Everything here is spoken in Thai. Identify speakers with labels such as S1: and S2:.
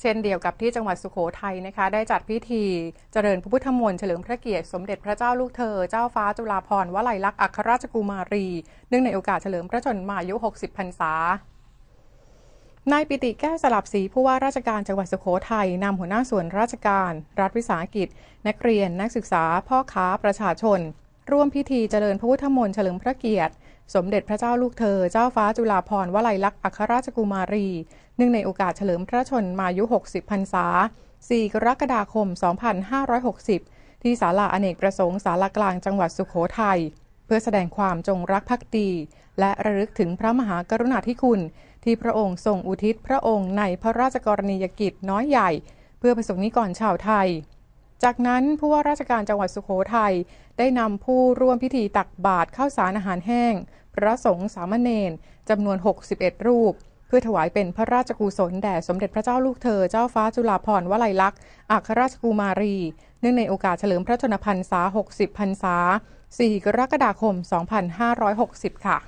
S1: เช่นเดียวกับที่จังหวัดสุโขทัยนะคะ ได้จัดพิธีเจริญพระพุทธมนต์เฉลิมพระเกียรติสมเด็จพระเจ้าลูกเธอ เจ้าฟ้าจุฬาภรณ์วลัยลักษณ์อัครราชกุมารี เนื่องในโอกาสเฉลิมพระชนมายุ 60 พรรษานายปิติแก้วสลับศรีผู้ว่าราชการจังหวัดสุโขทัยนำหัวหน้าส่วนราชการ รัฐวิสาหกิจ นักเรียนนักศึกษา พ่อค้าประชาชน ร่วมพิธีเจริญพระพุทธมนต์เฉลิมพระเกียรติ สมเด็จพระเจ้าลูกเธอ เจ้าฟ้าจุฬาภรณ์วลัยลักษณ์อัครราชกุมารี เนื่องในโอกาสเฉลิมพระชนมายุ 60 พรรษา 4 กรกฎาคม 2560 ที่ศาลาอเนกประสงค์ศาลากลางจังหวัดสุโขทัยเพื่อแสดงความจงรักภักดี และระลึกถึงพระมหากรุณาธิคุณ ที่พระองค์ทรงอุทิศพระองค์ในพระราชกรณียกิจน้อยใหญ่ เพื่อประสงค์นิกรชาวไทย จากนั้นผู้ว่าราชการจังหวัดสุโขทัยได้นำผู้ร่วมพิธีตักบาตรข้าวสารอาหารแห้ง พระสงฆ์สามเณรจำนวน 61 รูป เพื่อถวายเป็นพระราชกุศลแด่สมเด็จพระเจ้าลูกเธอเจ้าฟ้าจุฬาภรณ์วลัยลักษณ์อัครราชกุมารี เนื่องในโอกาสเฉลิมพระชนมพรรษา 60 พรรษา 4 กรกฎาคม 2560 ค่ะ